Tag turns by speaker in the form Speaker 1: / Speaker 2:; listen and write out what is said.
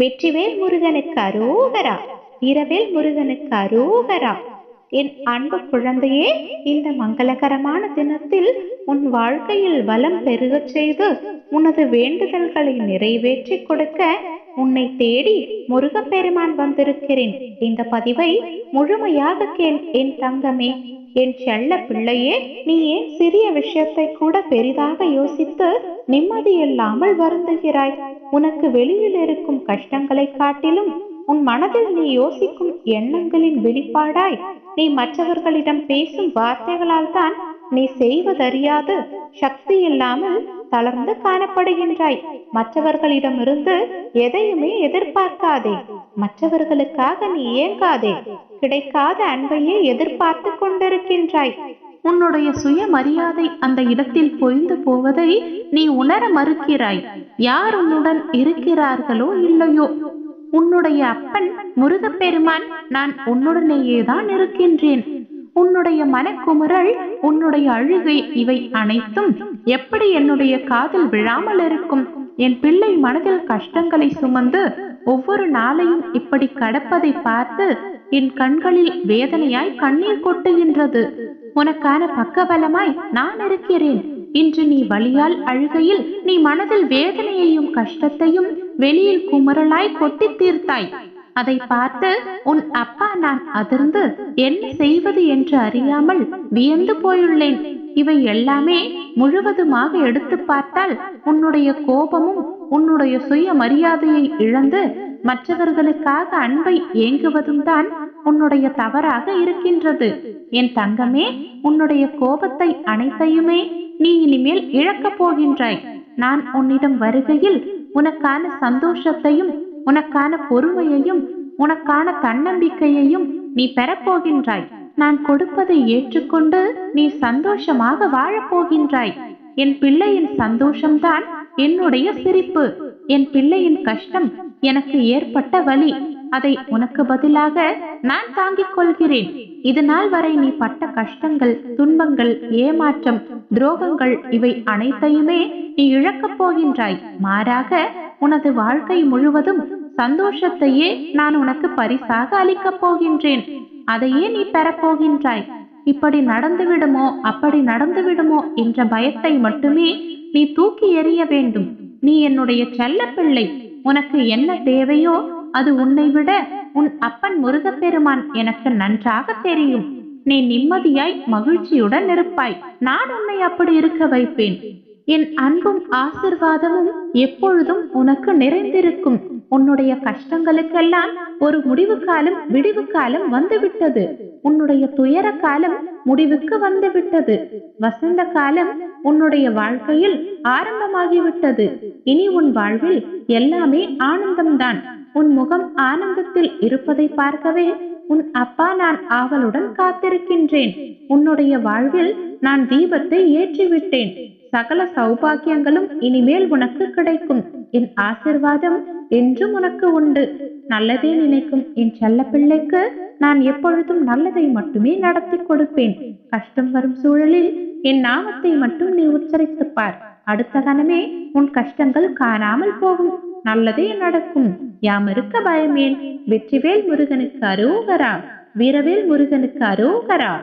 Speaker 1: வெற்றிவேல் முருகனுக்கு அரோகரா. இரவேல் முருகனுக்கு அரோகரா. என் அன்பு குழந்தையே இந்த மங்களகரமான தினத்தில் உன் வாழ்க்கையில் வலம் பெருகச் செய்து உனது வேண்டுதல்களை நிறைவேற்றி கொடுக்க உன்னை தேடி முருகப்பெருமான் வந்திருக்கிறேன். இந்த பதிவை முழுமையாக கேள் என் தங்கமே. என் செல்ல பிள்ளையே நீ ஏன் சிறிய விஷயத்தை கூட பெரிதாக யோசித்து நிம்மதியில்லாமல் வருந்துகிறாய். உனக்கு வெளியில் இருக்கும் கஷ்டங்களை காட்டிலும் உன் மனதில் நீ யோசிக்கும் எண்ணங்களின் வெளிப்பாடாய். நீ மற்றவர்களிடம் பேசும் வார்த்தைகளால் தான் நீ செய்வதறியாது. சக்தி இல்லாமல் தளர்ந்து காணப்படுகின்றாய். மற்றவர்களிடமிருந்து எதையுமே எதிர்பார்க்காதே. மற்றவர்களுக்காக நீ ஏங்காதே கிடைக்காத அன்பையே எதிர்பார்த்து கொண்டிருக்கின்றாய். உன்னுடைய சுயமரியாதை அந்த இடத்தில் பொய்ந்து போவதை நீ உணர மறுக்கிறாய். யார் உன்னுடன் இருக்கிறார்களோ இல்லையோ? உன்னுடைய அப்பன் முருகப்பெருமான் நான் உன்னுடனேயே தான் இருக்கின்றேன். உன்னுடைய மனக்குமுறல் உன்னுடைய அழுகை இவை அனைத்தும் எப்படி என்னுடைய காதில் விழாமல் இருக்கும்? என் பிள்ளை மனதில் கஷ்டங்களை சுமந்து ஒவ்வொரு நாளையும் இப்படி கடப்பதை பார்த்து என் கண்களில் வேதனையாய் கண்ணீர் கொட்டுகின்றது. உனக்கான பக்கபலமாய் நான் இருக்கிறேன். இன்று நீ வழியால் அழுகையில் நீ மனதில் வேதனையையும் கஷ்டத்தையும் வெளியில் குமரலாய் கொட்டி தீர்த்தாய். அதை பார்த்து உன் அப்பா நான் அதிர்ந்து என்ன செய்வது என்று அறியாமல் வியந்து போயுள்ளேன். இவை எல்லாமே முழுவதுமாக எடுத்து பார்த்தால் உன்னுடைய கோபமும் உன்னுடைய சுய மரியாதையை இழந்து மற்றவர்களுக்காக அன்பை ஏங்குவதும் தான் உன்னுடைய தவறாக இருக்கின்றது. என் தங்கமே உன்னுடைய கோபத்தை அனைத்தையுமே நீ இனிமேல் இழக்கப் போகின்றாய். நான் உன்னிடம் வருகையில் உனக்கான சந்தோஷத்தையும் உனக்கான பொறுமையையும் உனக்கான தன்னம்பிக்கையையும் நீ பெறப்போகின்றாய் நான் கொடுப்பதை ஏற்றுக்கொண்டு நீ சந்தோஷமாக வாழப்போகின்றாய் என் பிள்ளையின் சந்தோஷம்தான் என்னுடைய சிரிப்பு. என் பிள்ளையின் கஷ்டம் எனக்கு ஏற்பட்ட வலி. அதை உனக்கு பதிலாக நான் தாங்கிக் கொள்கிறேன். இது நாள் வரை நீ பட்ட கஷ்டங்கள் துன்பங்கள் ஏமாற்றம் துரோகங்கள் இவை அனைத்தையுமே நீ இழக்கப் போகின்றாய். மாறாக உனது வாழ்க்கை முழுவதும் சந்தோஷத்தையே நான் உனக்கு பரிசாக அளிக்கப் போகின்றேன். அதையே நீ பெறப்போகின்றாய் இப்படி நடந்துவிடுமோ அப்படி நடந்துவிடுமோ என்ற பயத்தை மட்டுமே நீ தூக்கி எறிய வேண்டும். நீ என்னுடைய செல்ல பிள்ளை. உனக்கு என்ன தேவையோ அது உன்னை விட உன் அப்பன் முருகப்பெருமான் எனக்கு நன்றாக தெரியும். நீ நிம்மதியாய் மகிழ்ச்சியுடன் இருப்பாய். நான் உன்னை அப்படி இருக்க வைப்பேன். என் அன்பும் ஆசிர்வாதமும் எப்பொழுதும் உனக்கு நிறைந்திருக்கும். உன்னுடைய கஷ்டங்களுக்கெல்லாம் ஒரு முடிவு காலம் விடிவு காலம் வந்துவிட்டது. உன்னுடைய துயர காலம் முடிவுக்கு வந்துவிட்டது. வசந்த காலம் உன்னுடைய வாழ்க்கையில் ஆரம்பமாகிவிட்டது. இனி உன் வாழ்வில் எல்லாமே ஆனந்தம்தான். உன் முகம் ஆனந்தத்தில் இருப்பதை பார்க்கவே உன் அப்பா நான் ஆவலுடன் காத்திருக்கின்றேன். உன்னுடைய வாழ்வில் நான் தீபத்தை ஏற்றிவிட்டேன். சகல சௌபாக்கியங்களும் இனிமேல் உனக்கு கிடைக்கும். என் ஆசிர்வாதம் என்றும் உனக்கு உண்டு. நல்லதே நினைக்கும் என் செல்ல பிள்ளைக்கு நான் எப்பொழுதும் நல்லதை மட்டுமே நடத்தி கொடுப்பேன். கஷ்டம் வரும் சூழலில் என் நாமத்தை மட்டும் நீ உச்சரித்துப்பார் அடுத்த கணமே உன் கஷ்டங்கள் காணாமல் போகும். நல்லதே நடக்கும். யாம் இருக்க பயமேன்? வெற்றிவேல் முருகனுக்கு அரோகரா. வீரவேல் முருகனுக்கு அரோகரா.